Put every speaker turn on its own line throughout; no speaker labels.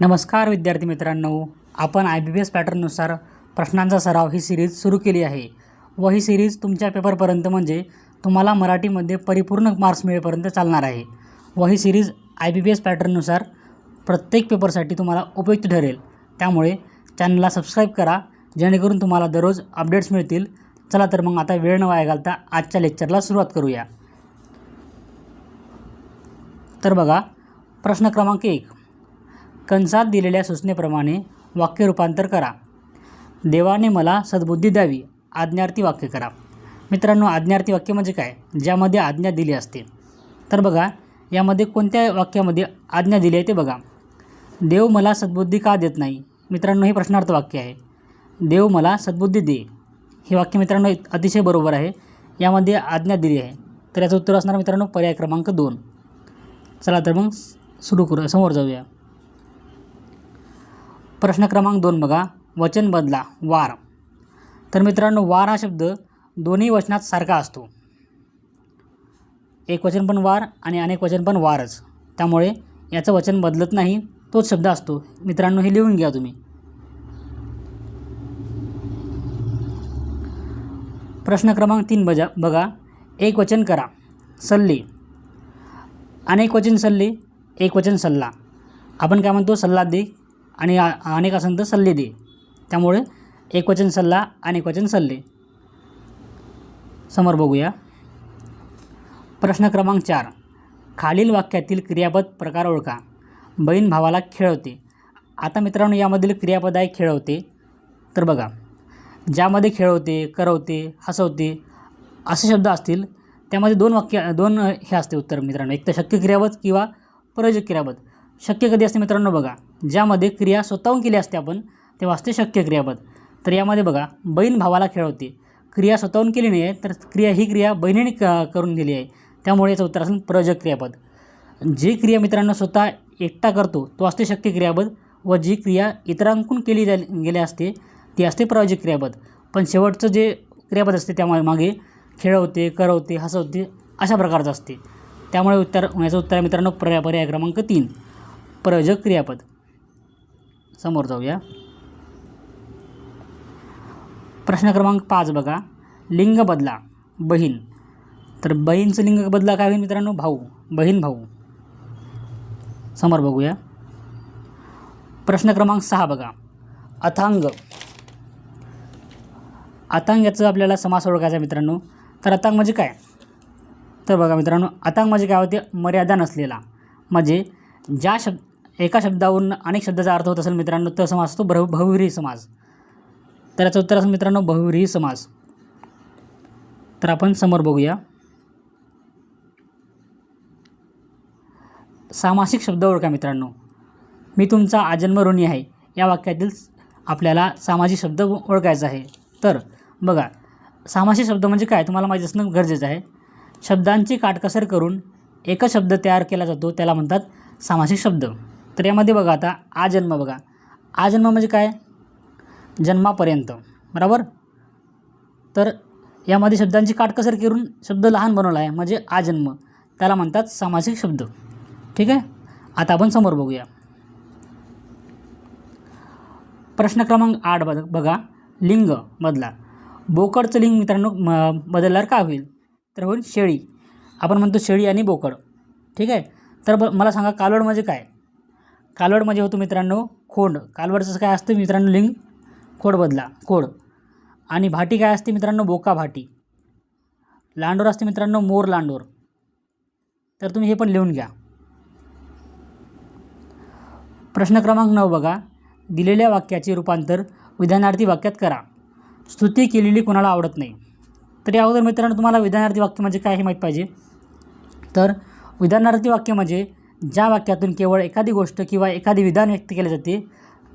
नमस्कार विद्यार्थी मित्रांनो. आपण आय बी बी एस पॅटर्ननुसार प्रश्नांचा सराव ही सिरीज सुरू केली आहे. व ही सिरीज तुमच्या पेपरपर्यंत म्हणजे तुम्हाला मराठीमध्ये परिपूर्ण मार्क्स मिळेपर्यंत चालणार आहे. व ही series I B B S पॅटर्ननुसार प्रत्येक पेपरसाठी तुम्हाला उपयुक्त ठरेल. त्यामुळे चॅनलला सबस्क्राईब करा जेणेकरून तुम्हाला दररोज अपडेट्स मिळतील. चला तर मग आता वेळ न वाया घालता आजच्या लेक्चरला सुरुवात करूया. तर बघा प्रश्न क्रमांक एक. कंसात दिलेल्या सूचनेप्रमाणे वाक्य रूपांतर करा. देवाने मला सद्बुद्धी द्यावी. आज्ञार्थी वाक्य करा. मित्रांनो आज्ञार्थी वाक्य म्हणजे काय? ज्यामध्ये आज्ञा दिली असते. तर बघा यामध्ये कोणत्या वाक्यामध्ये आज्ञा दिली आहे ते बघा. देव मला सद्बुद्धी का देत नाही? मित्रांनो हे प्रश्नार्थ वाक्य आहे. देव मला सद्बुद्धी दे. हे वाक्य मित्रांनो अतिशय बरोबर आहे. यामध्ये आज्ञा दिली आहे. तर याचं उत्तर असणार मित्रांनो पर्याय क्रमांक दोन. चला तर मग सुरू करू समोर जाऊया. प्रश्न क्रमांक दोन बघा. वचन बदला. वार. तर मित्रांनो वार हा शब्द दोन्ही वचनात सारखा असतो. एक वचन पण वार आणि अनेक वचन पण वारच. त्यामुळे याचं वचन बदलत नाही तोच शब्द असतो. मित्रांनो हे लिहून घ्या तुम्ही. प्रश्न क्रमांक तीन बजा बघा. एक वचन करा. सल्ले. अनेक वचन सल्ले एक वचन सल्ला. आपण काय म्हणतो? सल्ला दे. आणि अनेक असेल सल्ले दे. त्यामुळे एकवचन सल्ला अनेक वचन सल्ले. समोर बघूया. प्रश्न क्रमांक चार. खालील वाक्यातील क्रियापद प्रकार ओळखा. बहीण भावाला खेळवते. आता मित्रांनो यामधील क्रियापद आहे खेळवते. तर बघा. ज्यामध्ये खेळवते करवते हसवते असे शब्द असतील त्यामध्ये दोन वाक्य दोन हे असते उत्तर मित्रांनो. एक तर शक्य क्रियापद किंवा प्रयोजक क्रियापद. शक्य कधी असते मित्रांनो बघा. ज्यामध्ये क्रिया स्वतःहून केली असते आपण तेव्हा असते शक्य क्रियापद. तर यामध्ये बघा बहीण भावाला खेळवते. क्रिया स्वतःहून केली नाही आहे तर क्रिया ही क्रिया बहिणीने क करून दिली आहे. त्यामुळे याचं उत्तर असेल प्रयोजक क्रियापद. जी क्रिया मित्रांनो स्वतः एकटा करतो तो असते शक्य क्रियापद व जी क्रिया इतरांकडून केली जा गेली असते ती असते प्रयोजक क्रियापद. पण शेवटचं जे क्रियापद असते त्यामुळे मागे खेळवते करवते हसवते अशा प्रकारचं असते. त्यामुळे उत्तर याचं उत्तर आहे मित्रांनो पर्याय पर्याय क्रमांक तीन. प्रयोजक क्रियापद. समोर जाऊया. प्रश्न क्रमांक पाच बघा. लिंग बदला बहीण. तर बहीणचं लिंग बदला काय होईल मित्रांनो? भाऊ बहीण भाऊ. समोर बघूया. प्रश्न क्रमांक सहा बघा. अथांग. अथांग याचं आपल्याला समास ओळखायचा मित्रांनो. तर अथांग म्हणजे काय? तर बघा मित्रांनो अथांग म्हणजे काय होते? मर्यादा नसलेला. म्हणजे ज्या शब्द एका शब्दावरून अनेक शब्दाचा अर्थ होत असेल मित्रांनो तर समास असतो बहु बहुव्रीही समास. तर याचं उत्तर असेल मित्रांनो बहुव्रीही समास. तर आपण समोर बघूया. सामासिक शब्द ओळखा मित्रांनो. मी तुमचा आजन्म ऋणी आहे. या वाक्यातील आपल्याला सामाजिक शब्द ओळखायचा आहे. तर बघा सामासिक शब्द म्हणजे काय? तुम्हाला माहीत असणं गरजेचं आहे. शब्दांची काटकसर करून एकच शब्द तयार केला जातो त्याला म्हणतात सामासिक शब्द. तर यामध्ये बघा आता आजन्म बघा. आजन्म म्हणजे काय? जन्मापर्यंत. बरोबर? तर यामध्ये शब्दांची काटकसर करून शब्द लहान बनवला आहे म्हणजे आजन्म त्याला म्हणतात सामासिक शब्द. ठीक आहे? आता आपण समोर बघूया. प्रश्न क्रमांक आठ बघ बघा. लिंग बदला. बोकडचं लिंग मित्रांनो म बदलल्यावर काय होईल? तर होईल शेळी. आपण म्हणतो शेळी आणि बोकड. ठीक आहे? तर ब मला सांगा कालवड म्हणजे काय? कालवड म्हणजे होतो मित्रांनो खोंड. कालवडचं काय असतं मित्रांनो लिंग? खोड बदला खोड. आणि भाटी काय असते मित्रांनो बोका भाटी. लांडोर असते मित्रांनो मोर लांडोर. तर तुम्ही हे पण लिहून घ्या. प्रश्न क्रमांक नऊ बघा. दिलेल्या वाक्याचे रूपांतर विधानार्थी वाक्यात करा. स्तुती केलेली कोणाला आवडत नाही. तर या अगोदर मित्रांनो तुम्हाला विधानार्थी वाक्य म्हणजे काय हे माहीत पाहिजे? तर विधानार्थी वाक्य म्हणजे ज्या वाक्यातून केवळ एखादी गोष्ट किंवा एखादी विधान व्यक्त केले जाते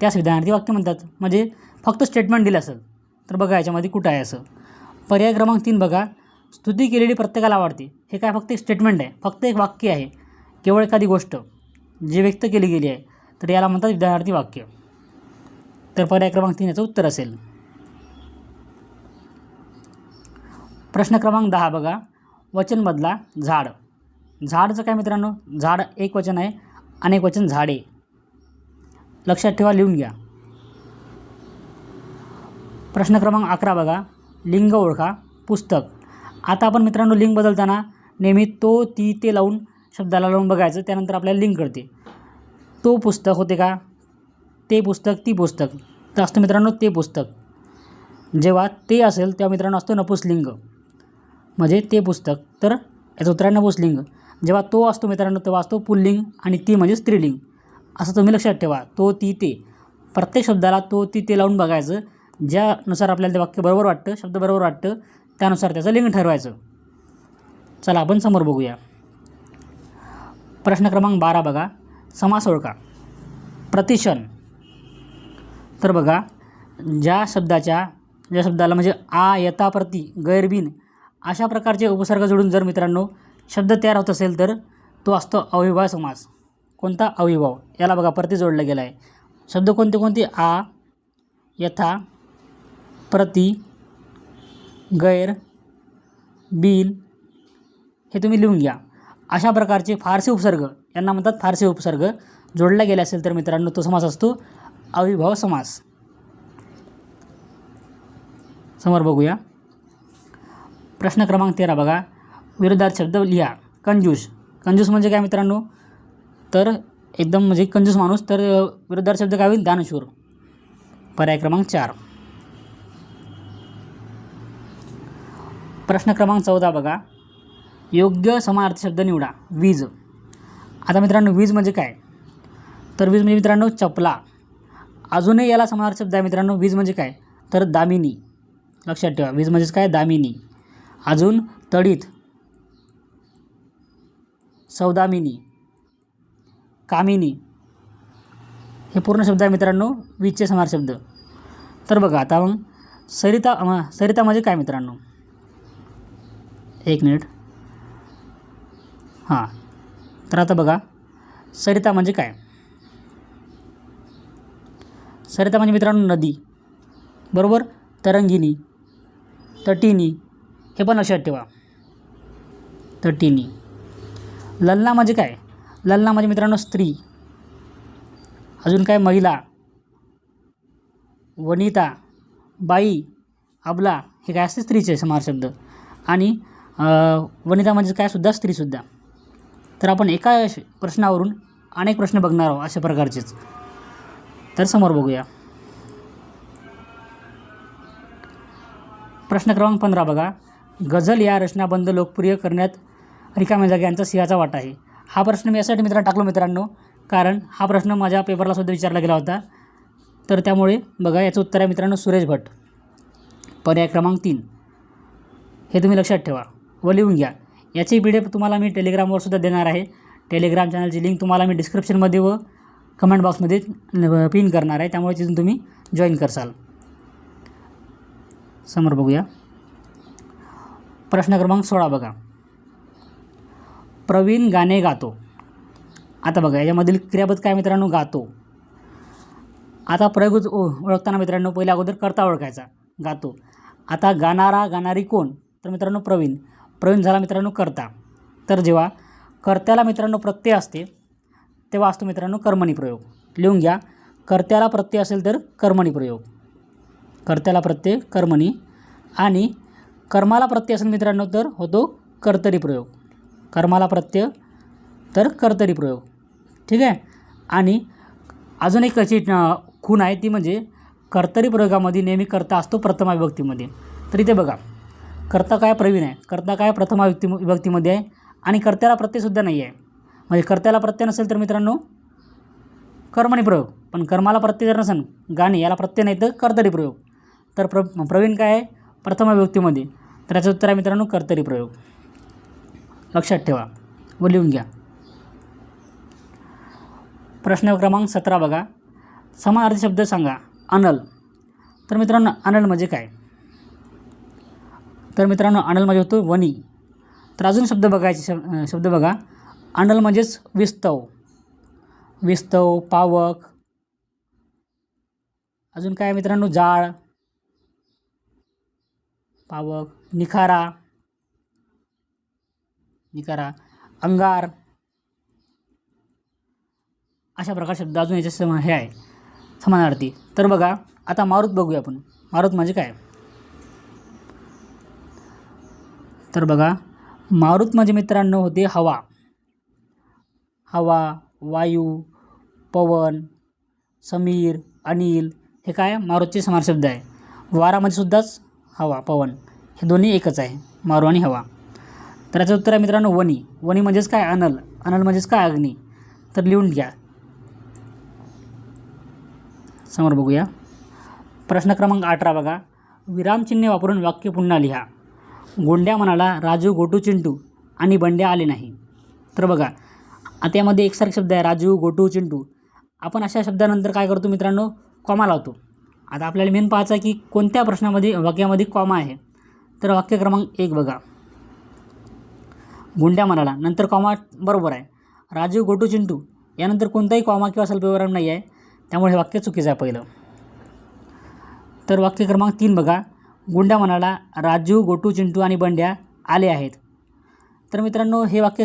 त्यास विधानार्थी वाक्य म्हणतात. म्हणजे फक्त स्टेटमेंट दिलं असेल तर बघा याच्यामध्ये कुठं आहे असं. पर्याय क्रमांक तीन बघा. स्तुती केलेली प्रत्येकाला आवडते. हे काय फक्त एक स्टेटमेंट आहे फक्त एक वाक्य आहे. केवळ एखादी गोष्ट जी व्यक्त केली गेली आहे तर याला म्हणतात विधानार्थी वाक्य. तर पर्याय क्रमांक तीन याचं उत्तर असेल. प्रश्न क्रमांक दहा बघा. वचन बदला झाड. झाडचं काय मित्रांनो झाड एक वचन आहे अनेक वचन झाडे लक्षात ठेवा लिहून घ्या. प्रश्न क्रमांक अकरा बघा. लिंग ओळखा. पुस्तक. आता आपण मित्रांनो लिंग बदलताना नेहमी तो ती ते लावून शब्दाला लावून बघायचं. त्यानंतर आपल्याला लिंक कळते. तो पुस्तक होते का? ते पुस्तक ती पुस्तक. तर असतं मित्रांनो ते पुस्तक. जेव्हा ते असेल तेव्हा मित्रांनो असतो नपुसलिंग म्हणजे ते पुस्तक. तर याचं उत्तर आहे नपुसलिंग जेव्हा तो असतो मित्रांनो तेव्हा असतो पुल्लिंग आणि ती म्हणजे स्त्रीलिंग. असं तुम्ही लक्षात ठेवा तो ती ते. प्रत्येक शब्दाला तो ती ते लावून बघायचं. ज्यानुसार आपल्याला ते वाक्य बरोबर वाटतं शब्द बरोबर वाटतं त्यानुसार त्याचं लिंग ठरवायचं. चला आपण समोर बघूया. प्रश्न क्रमांक बारा बघा. समास ओळखा. प्रतिशन. तर बघा ज्या शब्दाच्या ज्या शब्दाला म्हणजे आ यथा प्रति गैरबिन अशा प्रकारचे उपसर्ग जोडून जर मित्रांनो शब्द तयार होत असेल तर तो असतो अविभाव समास. कोणता? अविभाव याला बघा प्रति जोडला गेला आहे. शब्द कोणते कोणते? आ यथा प्रति गैर बिल हे तुम्ही लिहून घ्या. अशा प्रकारचे फारसे उपसर्ग यांना म्हणतात फारसे उपसर्ग जोडला गेला असेल तर मित्रांनो तो समास असतो अविभाव समास. समोर बघूया. प्रश्न क्रमांक तेरा बघा. विरोधात शब्द लिहा. कंजूस. कंजूस म्हणजे काय मित्रांनो? तर एकदम म्हणजे कंजूस माणूस तर विरोधात शब्द काय होईल? दानशूर. पर्याय क्रमांक चार. प्रश्न क्रमांक चौदा बघा. योग्य समानार्थी शब्द निवडा. वीज. आता मित्रांनो वीज म्हणजे काय? तर वीज म्हणजे मित्रांनो चपला. अजूनही याला समानार्थी शब्द आहे मित्रांनो वीज म्हणजे काय? तर दामिनी. लक्षात ठेवा वीज म्हणजेच काय? दामिनी. अजून तडीत. सौदामिनी कामिनी हे पूर्ण शब्द आहे मित्रांनो वीजचे समार शब्द. तर बघा आता मग सरिता सरिता म्हणजे काय मित्रांनो? एक मिनिट. हां तर आता बघा सरिता म्हणजे काय? सरिता म्हणजे मित्रांनो नदी बरोबर? तरंगिणी तटिनी हे पण लक्षात ठेवा. तटिनी. ललना म्हणजे काय? लल्ला म्हणजे मित्रांनो स्त्री. अजून काय? महिला. वनिता. बाई. अबला. हे काय असते? स्त्रीचे समार शब्द. आणि वनिता म्हणजे काय सुद्धा? स्त्रीसुद्धा तर आपण एका श- प्रश्नावरून अनेक प्रश्न बघणार आहोत अशा प्रकारचेच. तर समोर बघूया. प्रश्न क्रमांक पंधरा बघा. गझल या रचनाबंध लोकप्रिय करण्यात रिकाम्या जागा यांचा सिंहाचा वाटा आहे. हा प्रश्न मी यासाठी मित्रांनो टाकलो मित्रांनो कारण हा प्रश्न माझ्या पेपरला सुद्धा विचारला गेला होता. तर त्यामुळे बघा याचं उत्तर आहे मित्रांनो सुरेश भट. पर्याय क्रमांक तीन. हे तुम्ही लक्षात ठेवा व लिहून घ्या. याची पी डी एफ तुम्हाला मी टेलिग्रामवर सुद्धा देणार आहे. टेलिग्राम चॅनलची लिंक तुम्हाला मी डिस्क्रिप्शनमध्ये व कमेंट बॉक्समध्ये पिन करणार आहे. त्यामुळे तिथून तुम्ही जॉईन करसाल. समोर बघूया. प्रश्न क्रमांक सोळा बघा. प्रवीण गाणे गातो. आता बघा याच्यामधील क्रियापद काय मित्रांनो? गातो. आता प्रयोग ओ- ओळखताना मित्रांनो पहिल्या अगोदर करता ओळखायचा. गातो. आता गाणारा गाणारी कोण? तर मित्रांनो प्रवीण. प्रवीण झाला मित्रांनो करता. तर जेव्हा कर्त्याला मित्रांनो प्रत्यय असते तेव्हा असतो मित्रांनो कर्मणी प्रयोग. लिहून घ्या. कर्त्याला प्रत्यय असेल तर कर्मणी प्रयोग. कर्त्याला प्रत्यय कर्मणी. आणि कर्माला प्रत्यय असेल मित्रांनो तर होतो कर्तरी प्रयोग. कर्माला प्रत्यय तर कर्तरी प्रयोग. ठीक आहे? आणि अजून एक अशी खूण आहे ती म्हणजे कर्तरी प्रयोगामध्ये नेहमी कर्ता असतो प्रथमा विभक्तीमध्ये तर इथे बघा कर्ता काय प्रवीण आहे? कर्ता काय प्रथमा विभक्ती विभक्तीमध्ये आहे? आणि कर्त्याला प्रत्ययसुद्धा नाही आहे. म्हणजे कर्त्याला प्रत्यय नसेल तर मित्रांनो कर्मणी प्रयोग. पण कर्माला प्रत्यय जर नसेल गाणी याला प्रत्यय नाही तर कर्तरी प्रयोग. तर प्र प्रवीण काय आहे? प्रथमा विभक्तीमध्ये तर याचं उत्तर आहे मित्रांनो कर्तरी प्रयोग. लक्षात ठेवा व लिहून घ्या. प्रश्न क्रमांक सतरा बघा. समानार्थी शब्द सांगा अनल. तर मित्रांनो अनल म्हणजे काय? तर मित्रांनो अनल म्हणजे होतो वनी तर अजून शब्द बघायचे शब शब्द बघा. अनल म्हणजेच विस्तव. विस्तव पावक. अजून काय मित्रांनो? जाळ. पावक. निखारा. निखारा अंगार. अशा प्रकार शब्द अजून याच्या सम हे आहे. समानार्थी. तर बघा आता मारुत बघूया आपण. मारुत म्हणजे काय? तर बघा मारुत म्हणजे मित्रांनो होते हवा. हवा वायू पवन समीर अनिल हे काय? मारुतचे समार शब्द आहे. वारामध्ये सुद्धाच हवा पवन. हे दोन्ही एकच आहे मारू आणि हवा. तर याचं उत्तर आहे मित्रांनो वनी वनी म्हणजेच काय? अनल. अनल म्हणजेच काय? अग्नी. तर लिहून घ्या. समोर बघूया. प्रश्न क्रमांक अठरा बघा. विरामचिन्हे वापरून वाक्य पुन्हा लिहा. गोंड्या म्हणाला राजू गोटू चिंटू आणि बंड्या आले नाही. तर बघा आता यामध्ये एकसारखे शब्द आहे राजू गोटू चिंटू. आपण अशा शब्दानंतर काय करतो मित्रांनो? कॉमा लावतो. आता आपल्याला मेन पाहायचं आहे की कोणत्या प्रश्नामध्ये वाक्यामध्ये कॉमा आहे? तर वाक्य क्रमांक एक बघा. गुंड्या म्हणाला नंतर कॉमा बरोबर आहे. राजू गोटू चिंटू यानंतर कोणताही कॉमा किंवा स्वल्पविराम नाही आहे. त्यामुळे हे वाक्य चुकीचं आहे पहिलं. तर वाक्य क्रमांक तीन बघा. गुंड्या म्हणाला राजू गोटू चिंटू आणि बंड्या आले आहेत. तर मित्रांनो हे वाक्य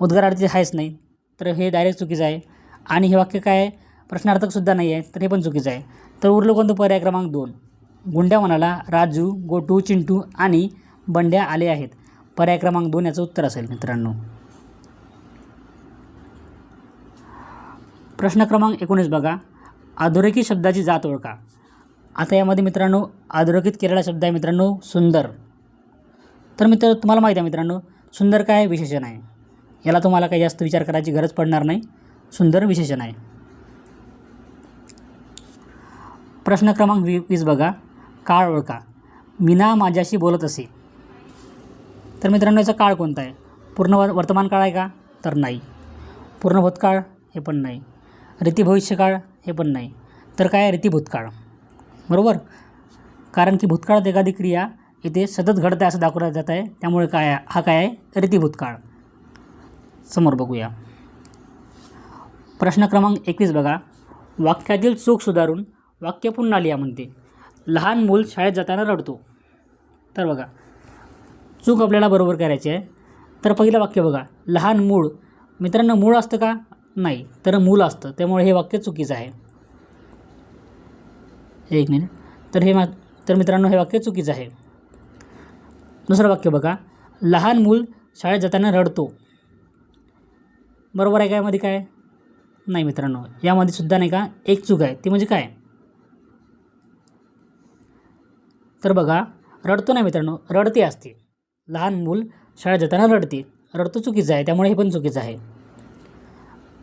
उद्गारार्थी आहेच नाही. तर हे डायरेक्ट चुकीचं आहे. आणि हे वाक्य काय आहे? प्रश्नार्थकसुद्धा नाही आहे तर हे पण चुकीचं आहे. तर उरलं कोणतं पर्याय क्रमांक दोन. गुंड्या म्हणाला राजू गोटू चिंटू आणि बंड्या आले आहेत. पर्याय क्रमांक दोन याचं उत्तर असेल मित्रांनो. प्रश्न क्रमांक एकोणीस बघा. अधोरेखित शब्दाची जात ओळखा. आता यामध्ये मित्रांनो अधोरेखित केलेला शब्द आहे मित्रांनो सुंदर. तर मित्र तुम्हाला माहीत आहे मित्रांनो सुंदर काय विशेषण आहे. याला तुम्हाला काही जास्त विचार करायची गरज पडणार नाही. सुंदर विशेषण आहे. प्रश्न क्रमांक वी वीस बघा. काळ ओळखा. मीना माझ्याशी बोलत असे. तर मित्रांनो याचा काळ कोणता आहे? पूर्ण व वर्तमान काळ आहे का? तर नाही. पूर्ण भूतकाळ हे पण नाही. रीती भविष्यकाळ हे पण नाही. तर काय आहे? रीती भूतकाळ. बरोबर? कारण की भूतकाळात एखादी क्रिया इथे सतत घडत आहे असं दाखवलं जात आहे. त्यामुळे काय आहे? हा काय आहे? रीती भूतकाळ. समोर बघूया. प्रश्न क्रमांक एकवीस बघा. वाक्यातील चूक सुधारून वाक्य पुन्हा लिहा म्हणते. लहान मूल शाळेत जाताना रडतो. तर बघा. चूक आपल्याला बरोबर करायची आहे. तर पहिलं वाक्य बघा लहान मूळ. मित्रांनो मूळ असतं का? नाही तर मूल असतं. त्यामुळे हे वाक्य चुकीचं आहे. एक मिनिट. तर हे मा तर मित्रांनो हे वाक्य चुकीचं आहे. दुसरं वाक्य बघा लहान मूल शाळेत जाताना रडतो. बरोबर आहे का? यामध्ये काय? नाही मित्रांनो यामध्ये सुद्धा नाही का? एक चूक आहे. ती म्हणजे काय? तर बघा रडतो नाही मित्रांनो रडते असते. लहान मूल शाळेत जाताना रडते. रडतं चुकीचं आहे त्यामुळे हे पण चुकीचं आहे.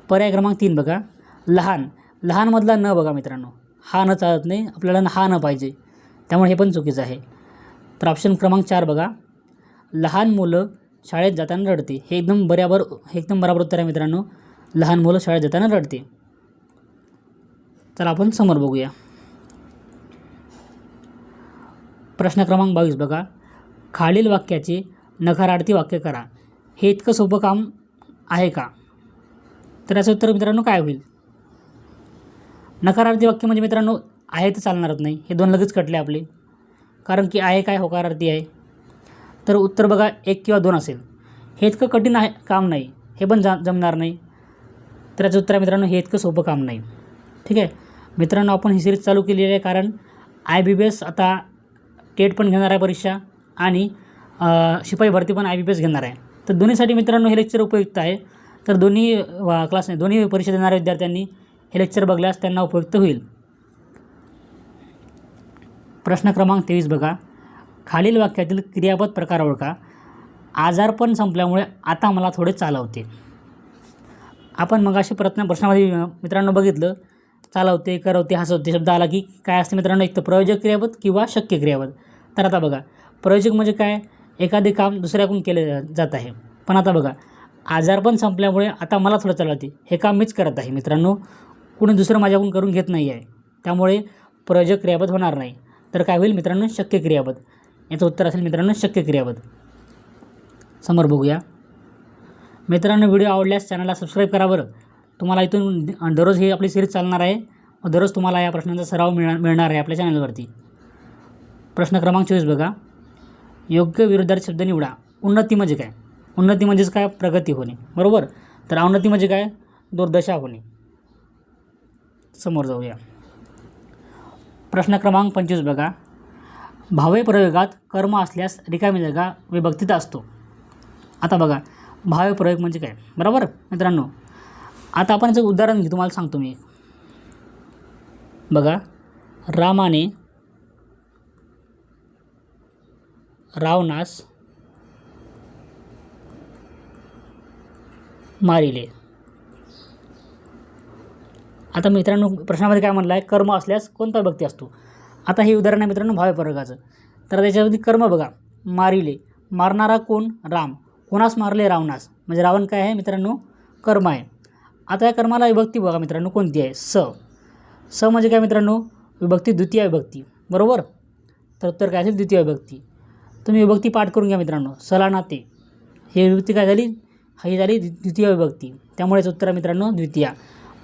पर्याय क्रमांक तीन बघा. लहान. लहानमधला न बघा मित्रांनो. हा न चालत नाही आपल्याला हा न पाहिजे. त्यामुळे हे पण चुकीचं आहे. तर ऑप्शन क्रमांक चार बघा. लहान मुलं शाळेत जाताना रडते. हे एकदम बरोबर एकदम बराबर उत्तर आहे मित्रांनो. लहान मुलं शाळेत जाताना रडते. तर आपण समोर बघूया. प्रश्न क्रमांक बावीस बघा. खालील वाक्याचे नकारार्थी वाक्य करा. हे इतकं सोपं काम आहे का? तर याचं उत्तर मित्रांनो काय होईल? नकारार्थी वाक्य म्हणजे मित्रांनो आहे तर चालणारच नाही. हे दोन लगेच कटले आपले. कारण की आहे काय होकारार्थी आहे. तर उत्तर बघा एक किंवा दोन असेल. हे इतकं कठीण आहे काम नाही. हे पण जा जमणार नाही. तर याचं उत्तर आहे मित्रांनो हे इतकं सोपं काम नाही. ठीक आहे? मित्रांनो आपण ही सिरीज चालू केलेली आहे कारण आय बी बी एस आता टेट पण घेणार आहे परीक्षा. आणि शिपाई भरती पण आय बी पी एस घेणार आहे. तर दोन्हीसाठी मित्रांनो हे लेक्चर उपयुक्त आहे. तर दोन्ही वा- क्लास नाही दोन्ही परीक्षा देणाऱ्या विद्यार्थ्यांनी हे लेक्चर बघल्यास त्यांना उपयुक्त होईल. प्रश्न क्रमांक तेवीस बघा. खालील वाक्यातील क्रियापद प्रकार ओळखा. आजारपण संपल्यामुळे आता मला थोडे चालवते. आपण मग अशी प्रश्न प्रश्नामध्ये मित्रांनो बघितलं. चालवते करवते हसवते शब्द आला की काय असते मित्रांनो? एक तर प्रयोजक क्रियापद किंवा शक्य क्रियापद. तर आता बघा. प्रयोजक म्हणजे काय? एखादे काम दुसऱ्याकडून केले जात आहे. पण आता बघा आजार पण संपल्यामुळे आता मला थोडं चालवते. हे काम मीच करत आहे मित्रांनो. कुणी दुसरं माझ्याकडून करून घेत नाही आहे. त्यामुळे प्रयोजक क्रियापद होणार नाही. तर काय होईल मित्रांनो? शक्य क्रियापद. याचं उत्तर असेल मित्रांनो शक्य क्रियापद. समोर बघूया. मित्रांनो व्हिडिओ आवडल्यास चॅनलला सबस्क्राईब करा बरं. तुम्हाला इथून दररोज ही आपली सिरीज चालणार आहे. व दररोज तुम्हाला या प्रश्नांचा सराव मिळणार मिळणार आहे आपल्या चॅनलवरती प्रश्न क्रमांक चोवीस बघा. योग्य विरुद्धार्थी शब्द निवडा. उन्नती म्हणजे काय? उन्नती म्हणजेच काय? प्रगती होणे. बरोबर? तर अवनती म्हणजे काय? दुर्दशा होणे. समोर जाऊया. प्रश्न क्रमांक पंचवीस बघा. भावे प्रयोगात कर्म असल्यास रिकामी जागा विभक्तीत असतो. आता बघा. भावे प्रयोग म्हणजे काय? बरोबर? मित्रांनो आता आपण याचं उदाहरण घेऊ. तुम्हाला सांगतो मी बघा. रामाने रावणास मारिले. आता मित्रांनो प्रश्नामध्ये काय म्हणलं आहे कर्म असल्यास कोणता भक्ती असतो? आता हे उदाहरण आहे मित्रांनो भावे तर त्याच्यामध्ये कर्म बघा. मारिले. मारणारा कोण? राम. कोणास मारले? रावणास. म्हणजे रावण काय आहे मित्रांनो? कर्म आहे. आता या कर्माला विभक्ती बघा मित्रांनो कोणती आहे? स. स म्हणजे काय मित्रांनो? विभक्ती द्वितीय विभक्ती. बरोबर? तर उत्तर काय असेल? द्वितीय विभक्ती. तुम्ही विभक्ती पाठ करून घ्या मित्रांनो. सला नाते ही विभक्ती काय झाली? ही झाली द्वि- द्वितीय विभक्ती. त्यामुळेच उत्तर आहे मित्रांनो द्वितीया.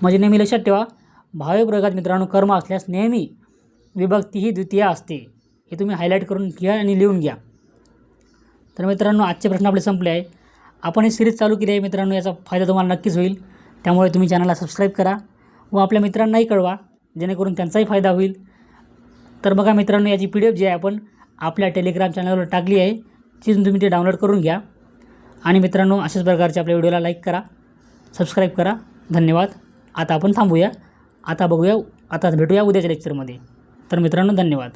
म्हणजे नेहमी लक्षात ठेवा भावे प्रयोगात मित्रांनो कर्म असल्यास नेहमी विभक्ती ही द्वितीय असते. हे तुम्ही हायलाईट करून घ्या आणि लिहून घ्या. तर मित्रांनो आजचे प्रश्न आपले संपले आहे. आपण ही सिरीज चालू केली आहे मित्रांनो याचा फायदा तुम्हाला नक्कीच होईल. त्यामुळे तुम्ही चॅनलला सबस्क्राईब करा व आपल्या मित्रांनाही कळवा जेणेकरून त्यांचाही फायदा होईल. तर बघा मित्रांनो याची पी डी एफ जी आहे आपण आपल्या टेलिग्राम चॅनलवर टाकली आहे. तिथून तुम्ही ते डाउनलोड करून घ्या. आणि मित्रांनो अशाच प्रकारचे आपल्या व्हिडिओला लाईक करा. सबस्क्राईब करा. धन्यवाद. आता आपण थांबूया. आता बघूया आता भेटूया उद्याच्या लेक्चरमध्ये तर मित्रांनो धन्यवाद.